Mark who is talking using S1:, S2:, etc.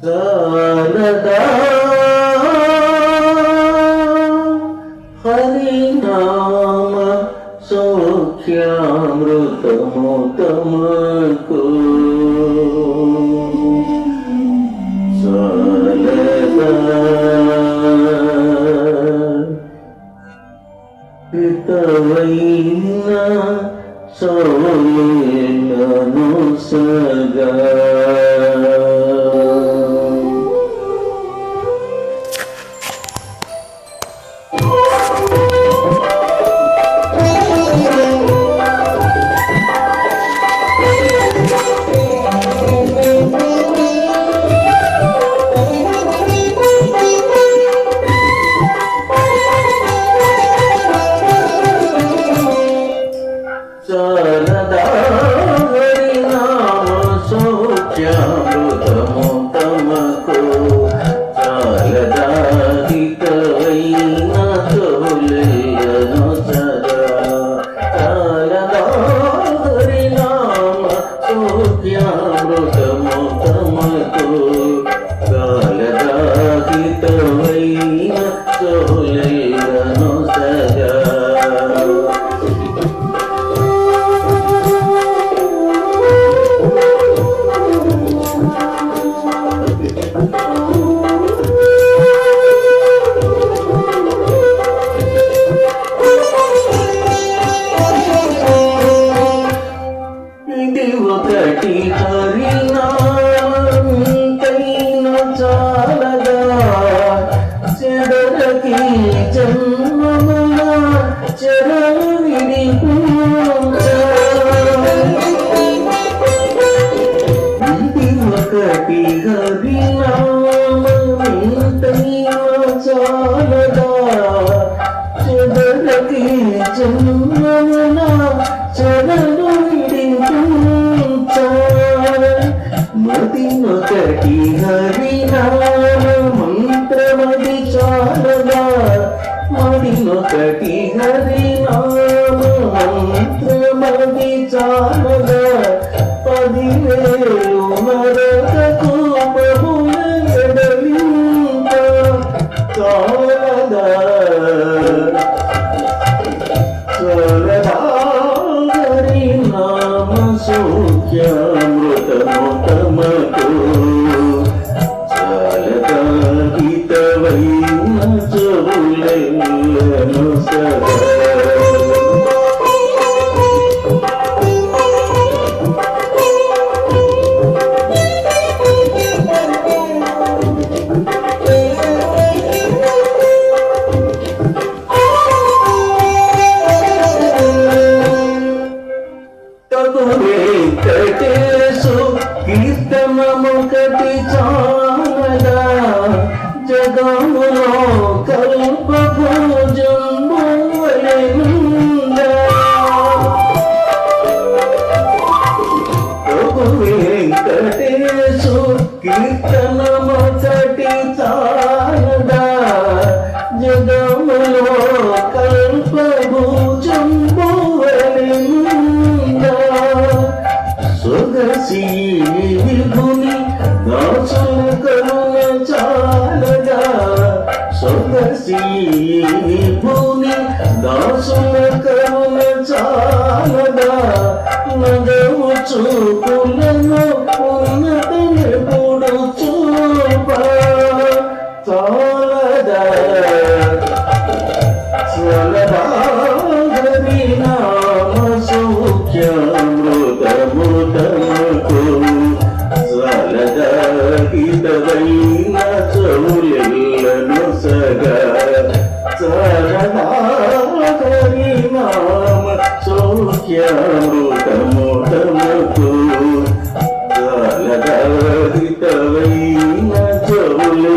S1: சாரதா ஹரிநாம சோக்கியாமிருதமோ தமக்கு சாரதா சோயே ప్రతి జన్మమున చరణు విడిపించ మదినొకటి హరినామం. జగమొకటి చాలా జగమ చేసి భూమి దాసుల చాలా నగము చూపులను నిత్యామృతముతముతూ చెవులే